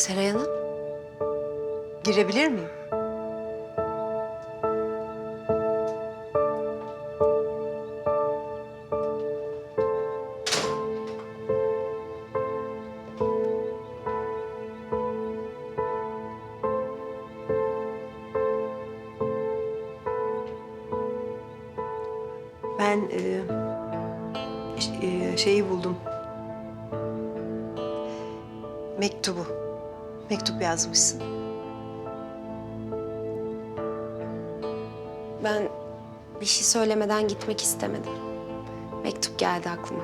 Seray Hanım. Girebilir miyim? Ben e, e, şeyi buldum. Mektubu. Mektup yazmışsın. Ben bir şey söylemeden gitmek istemedim. Mektup geldi aklıma.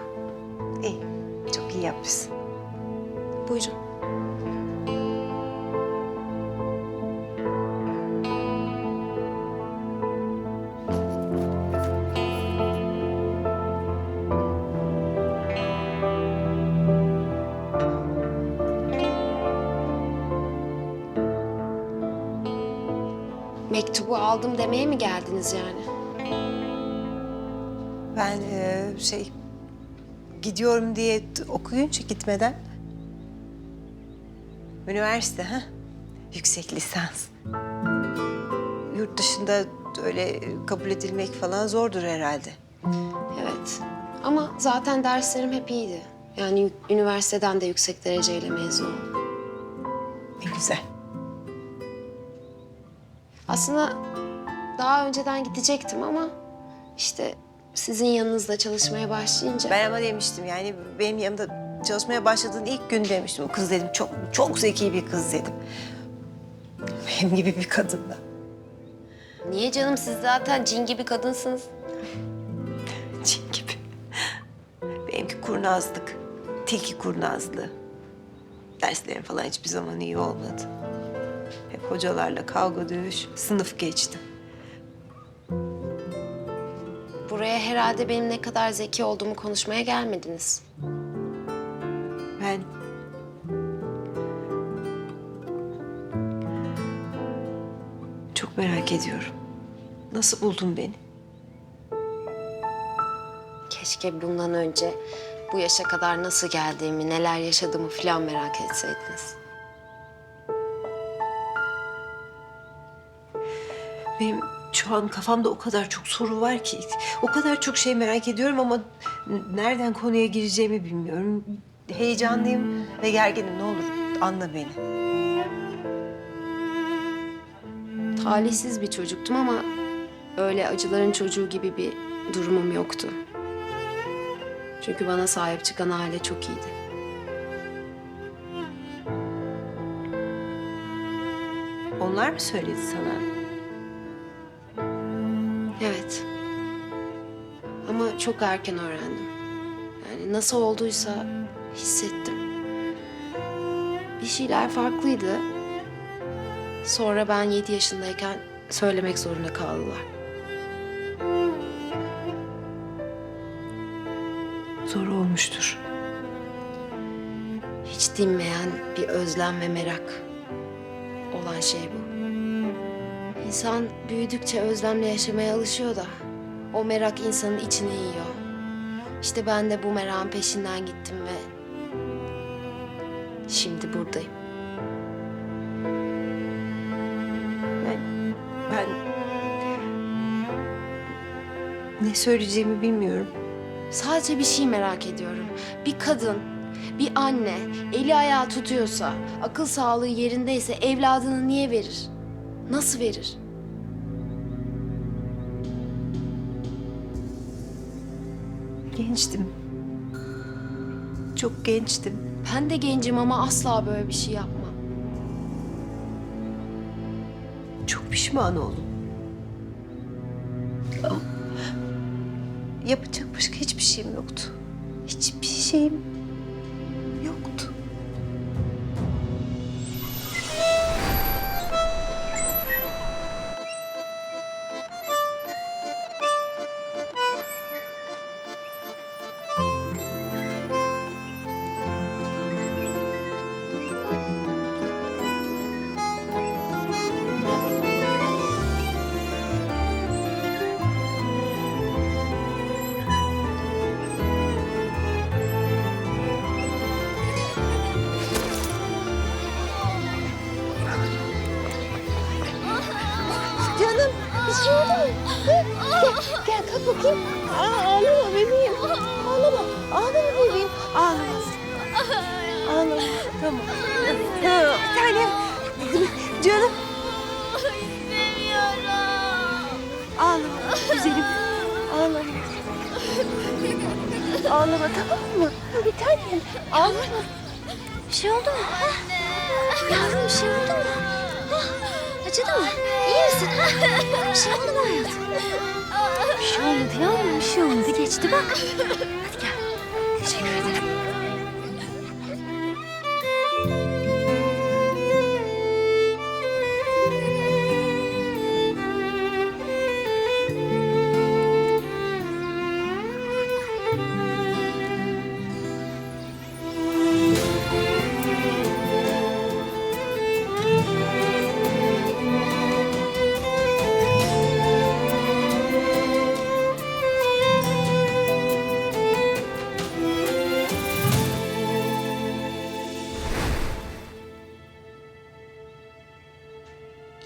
İyi, çok iyi yapmışsın. Buyurun. Mektubu aldım demeye mi geldiniz yani? Ben e, şey gidiyorum diye okuyunca gitmeden üniversite ha yüksek lisans. Yurt dışında öyle kabul edilmek falan zordur herhalde. Evet. Ama zaten derslerim hep iyiydi. Yani üniversiteden de yüksek dereceyle mezun oldum. Ne güzel. Aslında daha önceden gidecektim ama işte sizin yanınızda çalışmaya başlayınca... Ben ama demiştim yani benim yanımda çalışmaya başladığın ilk gün demiştim. O kız dedim çok çok zeki bir kız dedim. Benim gibi bir kadınla. Niye canım siz zaten cin gibi kadınsınız. Cin gibi. Benimki kurnazlık. Tilki kurnazlığı. Derslerim falan hiçbir zaman iyi olmadı. Hep hocalarla kavga dövüş, sınıf geçtim. Buraya herhalde benim ne kadar zeki olduğumu konuşmaya gelmediniz. Ben... Çok merak ediyorum. Nasıl buldun beni? Keşke bundan önce bu yaşa kadar nasıl geldiğimi, neler yaşadığımı falan merak etseydiniz. Benim şu an kafamda o kadar çok soru var ki, o kadar çok şey merak ediyorum ama nereden konuya gireceğimi bilmiyorum. Heyecanlıyım ve gerginim. Ne olur anla beni. Talihsiz bir çocuktum ama öyle acıların çocuğu gibi bir durumum yoktu. Çünkü bana sahip çıkan aile çok iyiydi. Onlar mı söyledi sana? Evet. Ama çok erken öğrendim. Yani nasıl olduysa hissettim. Bir şeyler farklıydı. Sonra ben yedi yaşındayken söylemek zorunda kaldılar. Zor olmuştur. Hiç dinmeyen bir özlem ve merak olan şey bu. İnsan büyüdükçe özlemle yaşamaya alışıyor da o merak insanın içini yiyor. İşte ben de bu merakın peşinden gittim ve şimdi buradayım. Ben, ben ne söyleyeceğimi bilmiyorum. Sadece bir şey merak ediyorum. Bir kadın, bir anne eli ayağı tutuyorsa, akıl sağlığı yerindeyse evladını niye verir? Nasıl verir? Gençtim. Çok gençtim. Ben de gencim ama asla böyle bir şey yapmam. Çok pişman oldum. Ama yapacak başka hiçbir şeyim yoktu. Hiçbir şeyim Kalk bakayım. Aa, ağlama bebeğim. Ağlama. Ağlama bebeğim. Ağlama. Ağlama. Tamam. Ha, bir tanem. Canım. İstemiyorum. Ağlama güzelim. Ağlama. Ağlama tamam mı? Bir tanem. Ağlama. Bir şey oldu mu? Ha? Yavrum bir şey oldu mu? Ha? Acıdı mı? İyi misin? Ha? Bir şey oldu mu olmadı. Geçti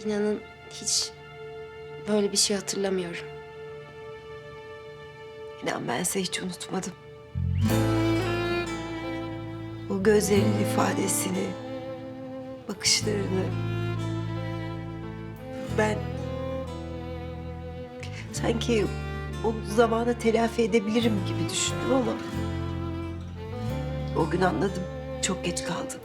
İnanın hiç böyle bir şey hatırlamıyorum. İnan bense hiç unutmadım. O gözlerinin ifadesini, bakışlarını. Ben sanki o zamanı telafi edebilirim gibi düşündüm ama o gün anladım. Çok geç kaldım.